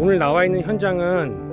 오늘 나와 있는 현장은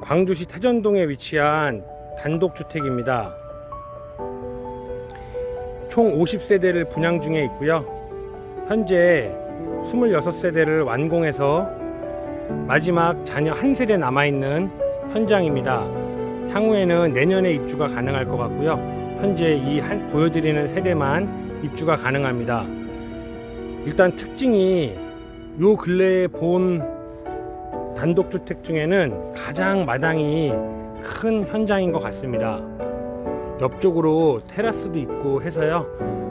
광주시 태전동에 위치한 단독주택입니다. 총 50세대를 분양 중에 있고요. 현재 26세대를 완공해서 마지막 자녀 한 세대 남아있는 현장입니다. 향후에는 내년에 입주가 가능할 것 같고요. 현재 이 한, 보여드리는 세대만 입주가 가능합니다. 일단 특징이 요 근래에 본 단독주택 중에는 가장 마당이 큰 현장인 것 같습니다. 옆쪽으로 테라스도 있고 해서요.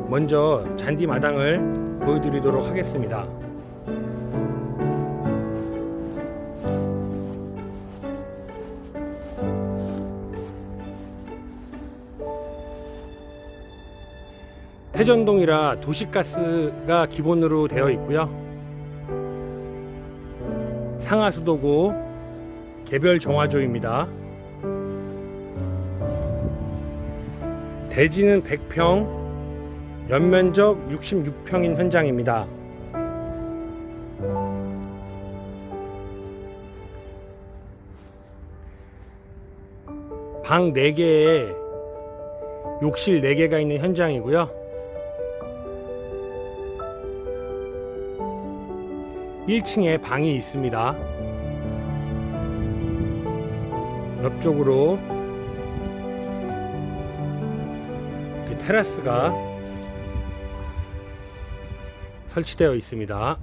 먼저 잔디 마당을 보여드리도록 하겠습니다. 태전동이라 도시가스가 기본으로 되어 있고요. 상하수도고 개별 정화조입니다. 대지는 100평, 연면적 66평인 현장입니다. 방 4개에 욕실 4개가 있는 현장이고요. 1층에 방이 있습니다. 옆쪽으로 테라스가 설치되어 있습니다.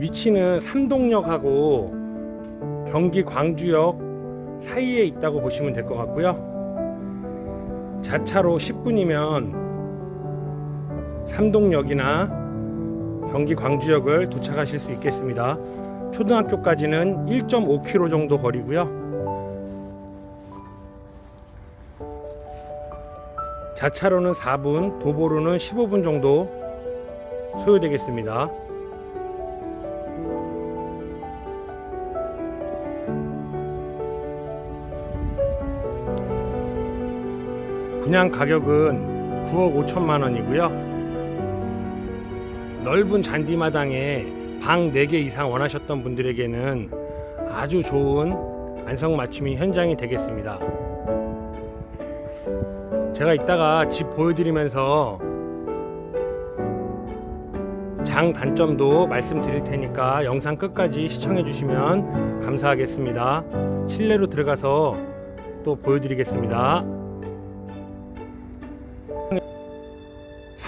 위치는 삼동역하고 경기 광주역 사이에 있다고 보시면 될 것 같고요. 자차로 10분이면 삼동역이나 경기 광주역을 도착하실 수 있겠습니다. 초등학교까지는 1.5km 정도 거리고요. 자차로는 4분, 도보로는 15분 정도 소요되겠습니다. 분양 가격은 9억 5천만 원이고요. 넓은 잔디마당에 방 4개 이상 원하셨던 분들에게는 아주 좋은 안성맞춤이 현장이 되겠습니다. 제가 이따가 집 보여드리면서 장 단점도 말씀드릴 테니까 영상 끝까지 시청해 주시면 감사하겠습니다. 실내로 들어가서 또 보여드리겠습니다.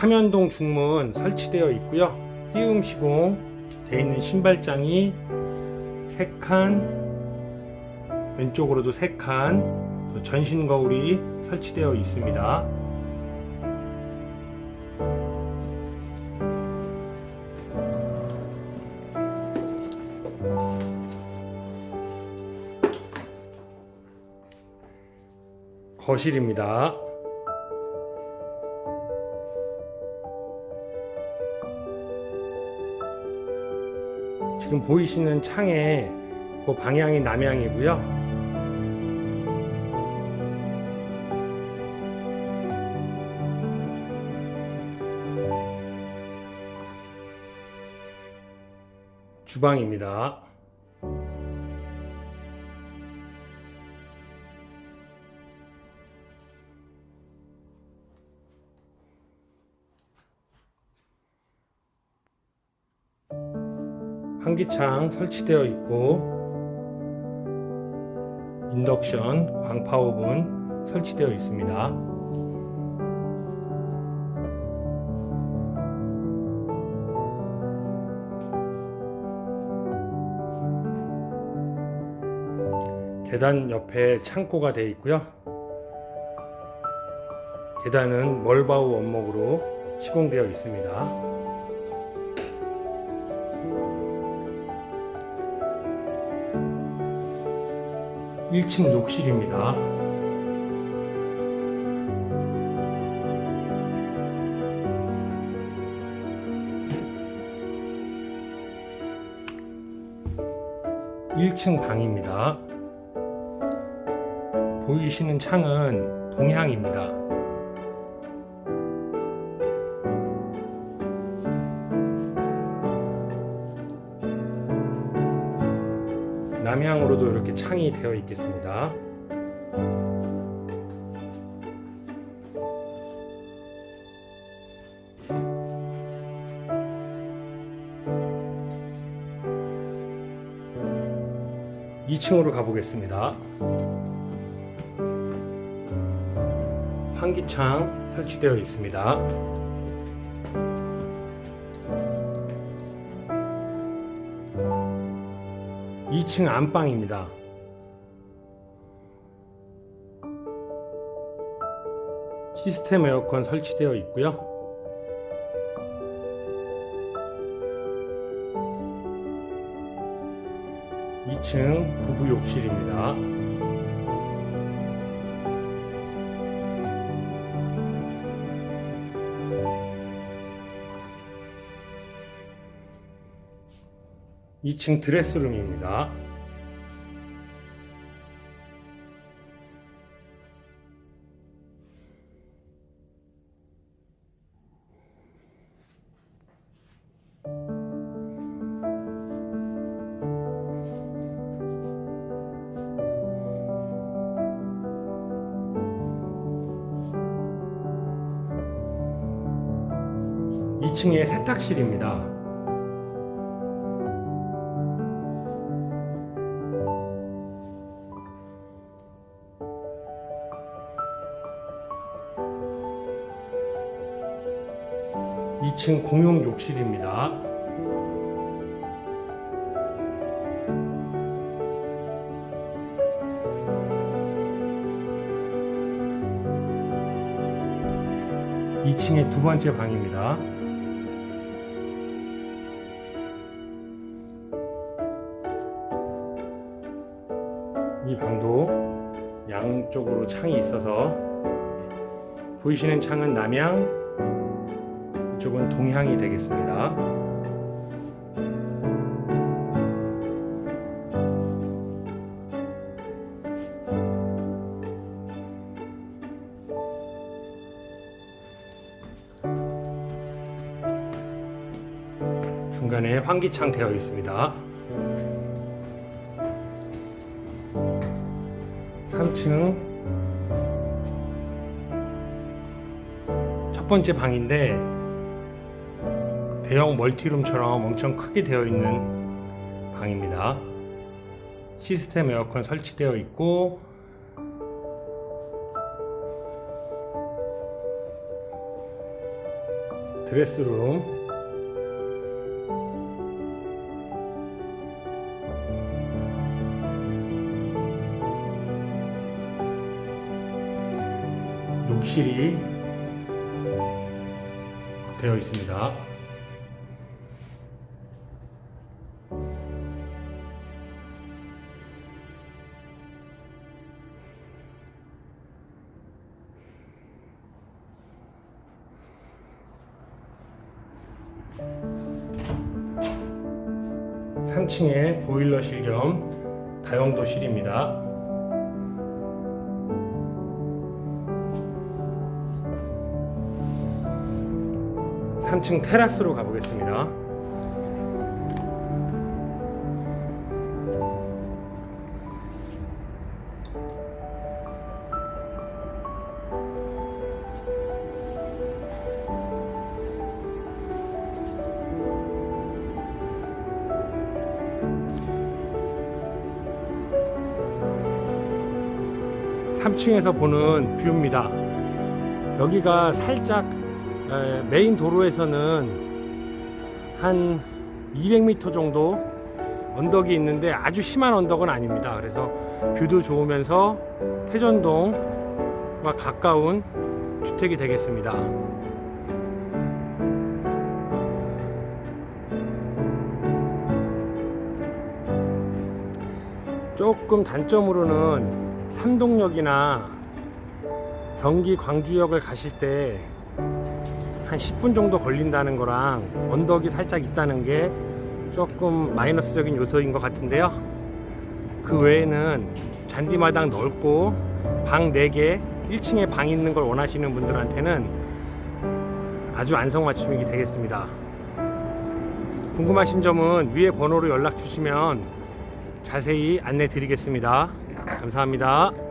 삼연동 중문 설치되어 있고요. 띄움 시공 되어 있는 신발장이 3칸, 왼쪽으로도 3칸, 또 전신 거울이 설치되어 있습니다. 거실입니다. 지금 보이시는 창에 그 방향이 남향이고요. 주방입니다. 환기창 설치되어 있고 인덕션 광파 오븐 설치되어 있습니다. 계단 옆에 창고가 되어 있고요. 계단은 멀바우 원목으로 시공되어 있습니다. 1층 욕실입니다. (1층) 방입니다 보이시는 창은 동향입니다 남향으로도 이렇게 창이 되어 있겠습니다. 이층으로 가보겠습니다. 환기창 설치되어 있습니다. 2층 안방입니다. 시스템 에어컨 설치되어 있고요. 이층 부부 욕실입니다. 이층 드레스룸입니다. 이층에 세탁실입니다. 이층 공용 욕실입니다. 이층의 두 번째 방입니다. 이 방도 양쪽으로 창이 있어서 보이시는 창은 남향, 이쪽은 동향이 되겠습니다. 중간에 환기창 되어 있습니다. 3층 첫 번째 방인데 대형 멀티룸처럼 엄청 크게 되어 있는 방입니다. 시스템 에어컨 설치되어 있고 드레스룸 욕실이 되어 있습니다. 삼층에 보일러실 겸 다용도실입니다. 3층 테라스로 가보겠습니다. 삼층에서 보는 뷰입니다. 여기가 살짝 에, 메인 도로에서는 한 200m 정도 언덕이 있는데 아주 심한 언덕은 아닙니다. 그래서 뷰도 좋으면서 태전동과 가까운 주택이 되겠습니다. 조금 단점으로는 삼동역이나 경기 광주역을 가실 때 한 10분 정도 걸린다는 거랑 언덕이 살짝 있다는 게 조금 마이너스적인 요소인 것 같은데요. 그 외에는 잔디마당 넓고 방 4개 1층에 방 있는 걸 원하시는 분들한테는 아주 안성맞춤이 되겠습니다. 궁금하신 점은 위에 번호로 연락 주시면 자세히 안내 드리겠습니다. 감사합니다.